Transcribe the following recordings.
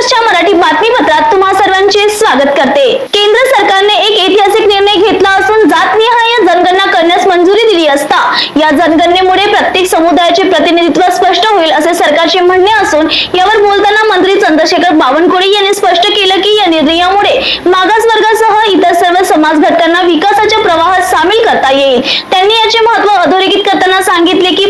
न्यूजच्या मराठी बातमीपत्रात तुम्हा सर्वांचे स्वागत करते. केंद्र सरकारने एक ऐतिहासिक निर्णय घेतला असून जातनिहाय जनगणना करण्यास मंजुरी दिली असता या जनगणनेमुळे प्रत्येक समुदायाचे प्रतिनिधित्व स्पष्ट होईल असे सरकारचे म्हणणे असून यावर बोलताना मंत्री चंद्रशेखर बावनकुळे यांनी स्पष्ट केलं की या निर्णयामुळे मागास वर्गासह इतर सर्व समाज घटकांना विकासाच्या प्रवाहात सामील करता येईल. त्यांनी याचे महत्त्व अधोरेखित करताना सांगितले की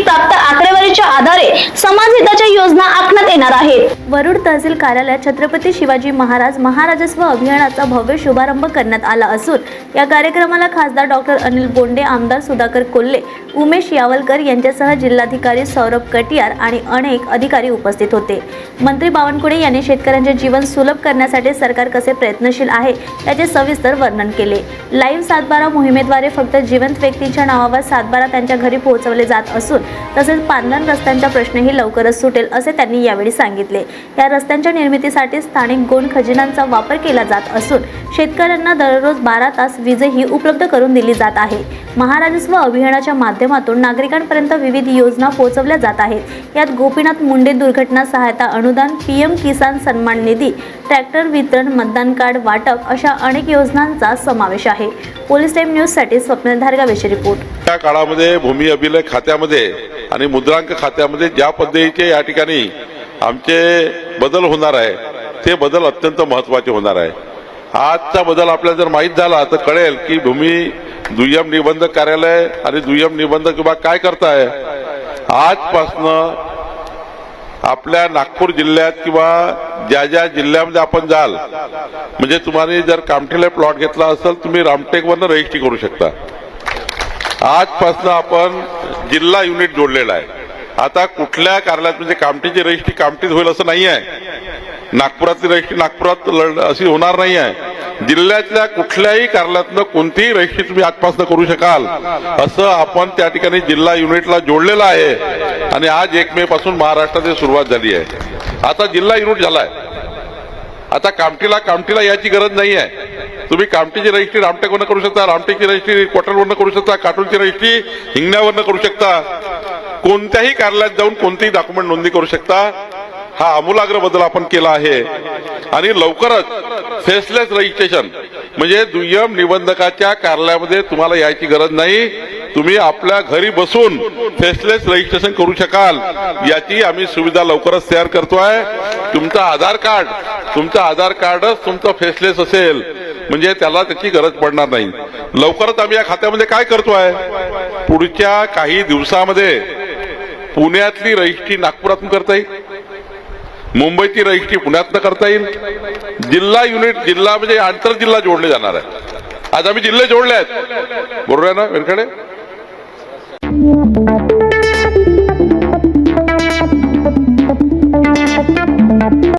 आधारे समाज हिताच्या योजना आखण्यात येणार आहेत. वरुड तहसील कार्यालयात छत्रपती शिवाजी महाराज महाराजस्व अभियानाचा भव्य शुभारंभ करण्यात आला असून या कार्यक्रमाला खासदार डॉक्टर अनिल बोंडे आमदार सुधाकर कोल्हे उमेश यावलकर यांच्यासह जिल्हाधिकारी सौरभ कटियार आणि अनेक अधिकारी उपस्थित होते. मंत्री बावनकुळे यांनी शेतकऱ्यांचे जीवन सुलभ करण्यासाठी सरकार कसे प्रयत्नशील आहे याचे सविस्तर वर्णन केले. लाईव्ह सातबारा मोहिमेद्वारे फक्त जिवंत व्यक्तीच्या नावावर सातबारा त्यांच्या घरी पोहोचवले जात असून तसेच पांढरण रस्त्यांचा प्रश्नही लवकरच सुटेल असे त्यांनी यावेळी सांगितले. या रस्त्यांच्या निर्मितीसाठी स्थानिक गोंड खजिनांचा वापर केला जात असून शेतकऱ्यांना दररोज बारा तास वीजही उपलब्ध करून दिली जात आहे. महाराजस्व अभियानाच्या माध्यमातून नागरिकांपर्यंत विविध योजना पोहोचवल्या जात आहेत. यात गोपीनाथ मुंडे दुर्घटना सहायता अनुदान पीएम किसान सन्मान निधी ट्रॅक्टर वितरण मतदान कार्ड वाटप अशा अनेक योजनांचा समावेश आहे. पोलीस टाइम न्यूजसाठी स्वप्नील रिपोर्ट. त्या काळामध्ये भूमी अभिलेख खात्यामध्ये आणि मुद्रांक खात्यामध्ये ज्या पद्धतीचे या ठिकाणी आमचे बदल होणार आहे ते बदल अत्यंत महत्त्वाचे होणार आहे. आजचा बदल आपल्याला जर माहीत झाला तर कळेल की भूमी दुय्यम निबंधक कार्यालय आणि दुय्यम निबंधक विभाग काय करताय. आजपासनं आपल्या नागपूर जिल्ह्यात किंवा ज्या ज्या जिल्ह्यामध्ये आपण जाल म्हणजे तुम्हाला जर कामठेला प्लॉट घेतला असेल तुम्ही रामटेकवरनं रजिस्ट्री करू शकता. आजपासून आपण जिल्हा युनिट जोडलेला आहे. आता कुठल्या कार्यालयात म्हणजे कामठीची रजिस्ट्री कामठीत होईल असं नाही आहे. नागपुरातली रजिस्ट्री नागपुरात लढ- अशी होणार नाही आहे. जिल्ह्यातल्या कुठल्याही कार्यालयातनं कोणतीही रजिस्ट्री तुम्ही आजपासून करू शकाल असं आपण त्या ठिकाणी जिल्हा युनिटला जोडलेलं आहे. आणि आज एक मे पासून महाराष्ट्रात सुरुवात झाली आहे. आता जिल्हा युनिट झालाय. आता कामठीला कामटीला याची गरज नाही आहे. तुम्ही कामटीची रजिस्ट्री रामटेकवरनं करू शकता रामटेकची रजिस्ट्री कोटलवरनं करू शकता काटोलची रजिस्ट्री हिंगण्यावरनं करू शकता. कोणत्याही कार्यालयात जाऊन कोणतीही डॉक्युमेंट नोंदणी करू शकता. हा आमूलाग्र बदल आपण केला आहे. आणि लवकरच फेसलेस रजिस्ट्रेशन म्हणजे दुय्यम निबंधकाच्या कार्यालयामध्ये तुम्हाला यायची गरज नाही. तुम्ही आपल्या घरी बसून फेसलेस रजिस्ट्रेशन करू शकाल. याची आम्ही सुविधा लवकरच तयार करतोय. तुमचं आधार कार्ड तुमचं आधार कार्डच तुमचं फेसलेस असेल. म्हणजे त्याला त्याची गरज पडणार नाही. लवकरच आम्ही या खात्यामध्ये काय करतोय? पुढच्या काही दिवसामध्ये पुण्यातली रजिस्ट्री नागपुरातून करता येईल. मुंबईची रजिस्ट्री पुण्यातनं करता येईल. जिल्हा युनिट जिल्हा म्हणजे आंतरजिल्हा जोडले जाणार आहे आज आम्ही जिल्हे जोडले आहेत. बरोबर आहे ना वेलकडे